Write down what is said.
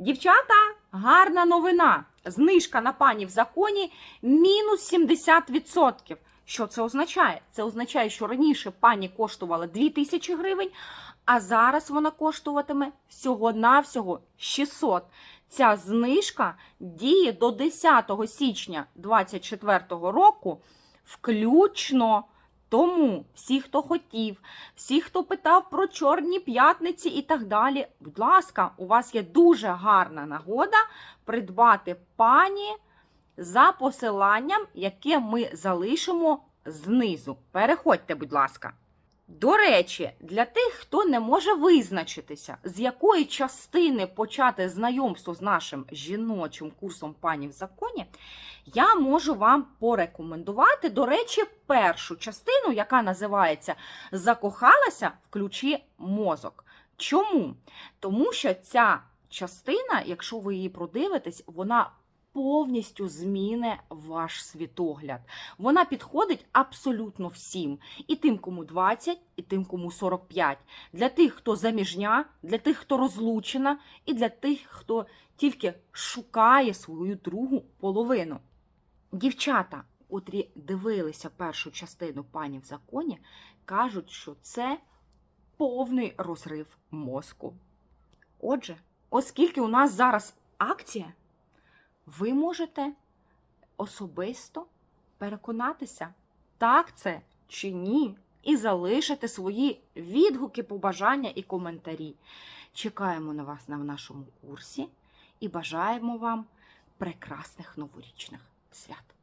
Дівчата, гарна новина. Знижка на пані в законі мінус 70%. Що це означає? Це означає, що раніше пані коштувала 2000 гривень, а зараз вона коштуватиме всього-навсього 600. Ця знижка діє до 10 січня 2024 року включно. Тому всі, хто хотів, всі, хто питав про чорні п'ятниці і так далі, будь ласка, у вас є дуже гарна нагода придбати пані за посиланням, яке ми залишимо знизу. Переходьте, будь ласка. До речі, для тих, хто не може визначитися, з якої частини почати знайомство з нашим жіночим курсом пані в законі, я можу вам порекомендувати, до речі, першу частину, яка називається Закохалася в ключі мозок. Чому? Тому що ця частина, якщо ви її продивитесь, вона повністю зміни ваш світогляд. Вона підходить абсолютно всім. І тим, кому 20, і тим, кому 45. Для тих, хто заміжня, для тих, хто розлучена, і для тих, хто тільки шукає свою другу половину. Дівчата, котрі дивилися першу частину пані в законі, кажуть, що це повний розрив мозку. Отже, оскільки у нас зараз акція, ви можете особисто переконатися, так це чи ні, і залишити свої відгуки, побажання і коментарі. Чекаємо на вас на нашому курсі і бажаємо вам прекрасних новорічних свят.